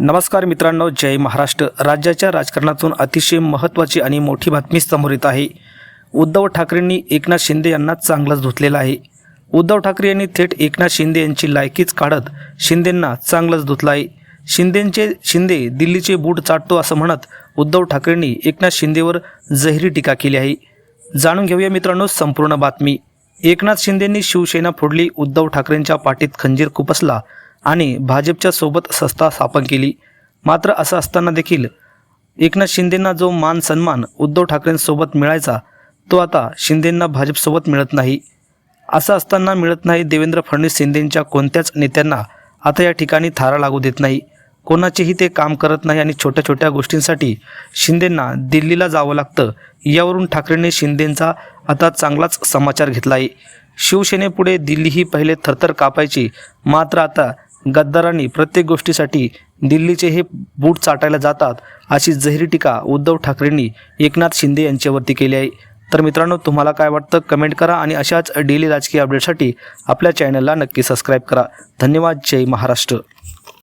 नमस्कार मित्रांनो जय महाराष्ट्र. राज्याच्या राजकारणातून अतिशय महत्त्वाची आणि मोठी बातमी समोर येत आहे. उद्धव ठाकरेंनी एकनाथ शिंदे यांना चांगलंच धुतलेलं आहे. उद्धव ठाकरे यांनी थेट एकनाथ शिंदे यांची लायकीच काढत शिंदेंना चांगलंच धुतलं आहे. शिंदेंचे शिंदे दिल्लीचे बूट चाटतो असं म्हणत उद्धव ठाकरेंनी एकनाथ शिंदेवर जहिरी टीका केली आहे. जाणून घेऊया मित्रांनो संपूर्ण बातमी. एकनाथ शिंदेंनी शिवसेना फोडली उद्धव ठाकरेंच्या पाठीत खंजीर खुपसला आणि भाजपच्या सोबत संस्था स्थापन केली. मात्र असं असताना देखील एकनाथ शिंदेंना जो मान सन्मान उद्धव ठाकरेंसोबत मिळायचा तो आता शिंदेंना भाजपसोबत मिळत नाही. असं असताना मिळत नाही देवेंद्र फडणवीस शिंदेंच्या कोणत्याच नेत्यांना आता या ठिकाणी थारा लागू देत नाही. कोणाचेही ते काम करत नाही आणि छोट्या छोट्या गोष्टींसाठी शिंदेंना दिल्लीला जावं लागतं यावरून ठाकरेंनी शिंदेंचा आता चांगलाच समाचार घेतला आहे शिवसेनेपुढे दिल्ली ही पहिले थरथर कापायची मात्र आता गद्दारांनी प्रत्येक गोष्टीसाठी दिल्लीचे हे बूट चाटायला जातात अशी जहिरी टीका उद्धव ठाकरेंनी एकनाथ शिंदे यांच्यावरती केली आहे. तर मित्रांनो तुम्हाला काय वाटतं? कमेंट करा आणि अशाच डेली राजकीय अपडेटसाठी आपल्या चॅनलला नक्की सबस्क्राईब करा. धन्यवाद. जय महाराष्ट्र.